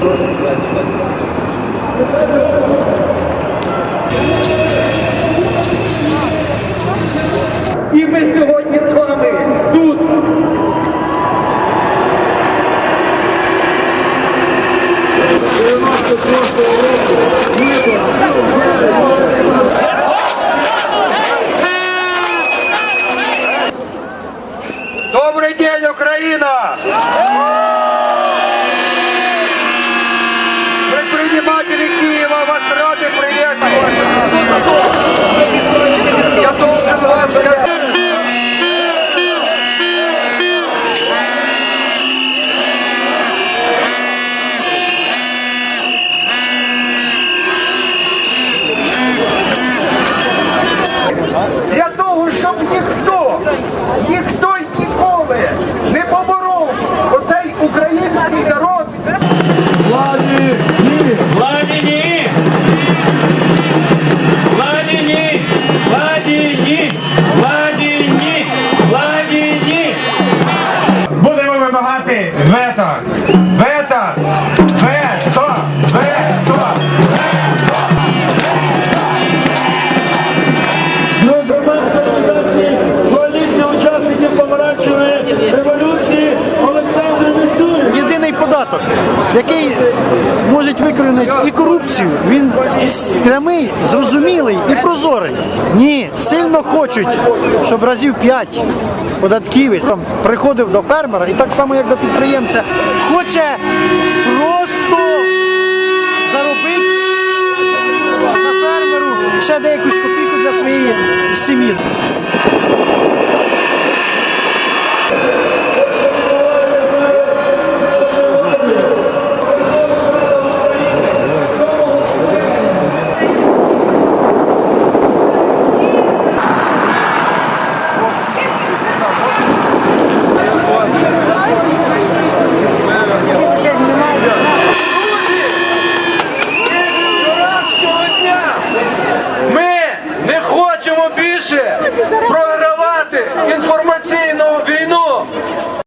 І ми сьогодні з вами тут. Добрий день, Украина! Податок, який може викорінити і корупцію. Він прямий, зрозумілий і прозорий. Ні, сильно хочуть, щоб разів п'ять податківець приходив до фермера і так само, як до підприємця, хоче просто заробити на фермеру ще деякусь копійку для своєї сім'ї.